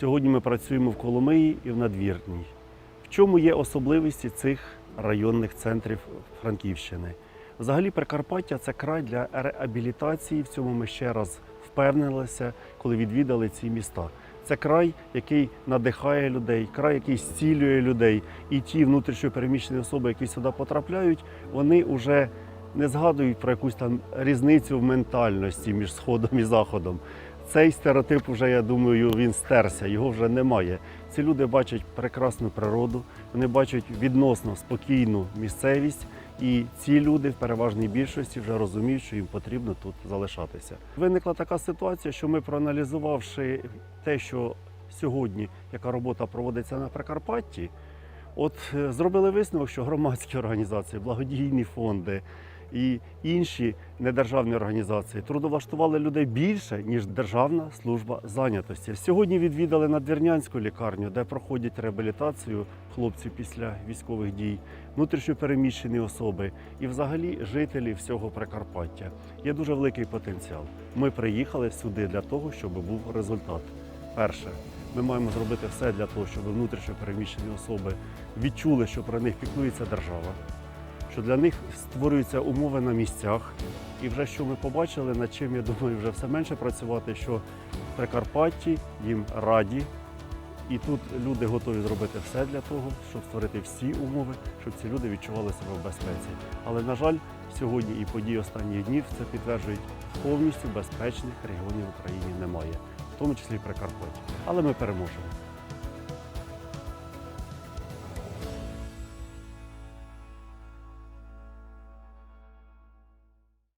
Сьогодні ми працюємо в Коломиї і в Надвірній. В чому є особливості цих районних центрів Франківщини? Взагалі, Прикарпаття це край для реабілітації. В цьому ми ще раз впевнилися, коли відвідали ці міста. Це край, який надихає людей, край, який зцілює людей. І ті внутрішньопереміщені особи, які сюди потрапляють, вони вже не згадують про якусь там різницю в ментальності між сходом і заходом. Цей стереотип вже, я думаю, він стерся, його вже немає. Ці люди бачать прекрасну природу, вони бачать відносно спокійну місцевість, і ці люди в переважній більшості вже розуміють, що їм потрібно тут залишатися. Виникла така ситуація, що ми, проаналізувавши те, що сьогодні яка робота проводиться на Прикарпатті, от е, зробили висновок, що громадські організації, благодійні фонди і інші недержавні організації трудовлаштували людей більше, ніж Державна служба зайнятості. Сьогодні відвідали надвірнянську лікарню, де проходять реабілітацію хлопців після військових дій, внутрішньопереміщені особи і взагалі жителі всього Прикарпаття. Є дуже великий потенціал. Ми приїхали сюди для того, щоб був результат. Перше, ми маємо зробити все для того, щоб внутрішньопереміщені особи відчули, що про них піклується держава що для них створюються умови на місцях. І вже що ми побачили, над чим я думаю, вже все менше працювати, що в Прикарпатті їм раді, і тут люди готові зробити все для того, щоб створити всі умови, щоб ці люди відчували себе в безпеці. Але на жаль, сьогодні і події останніх днів це підтверджують повністю безпечних регіонів в Україні немає, в тому числі і Прикарпаття. Але ми переможемо.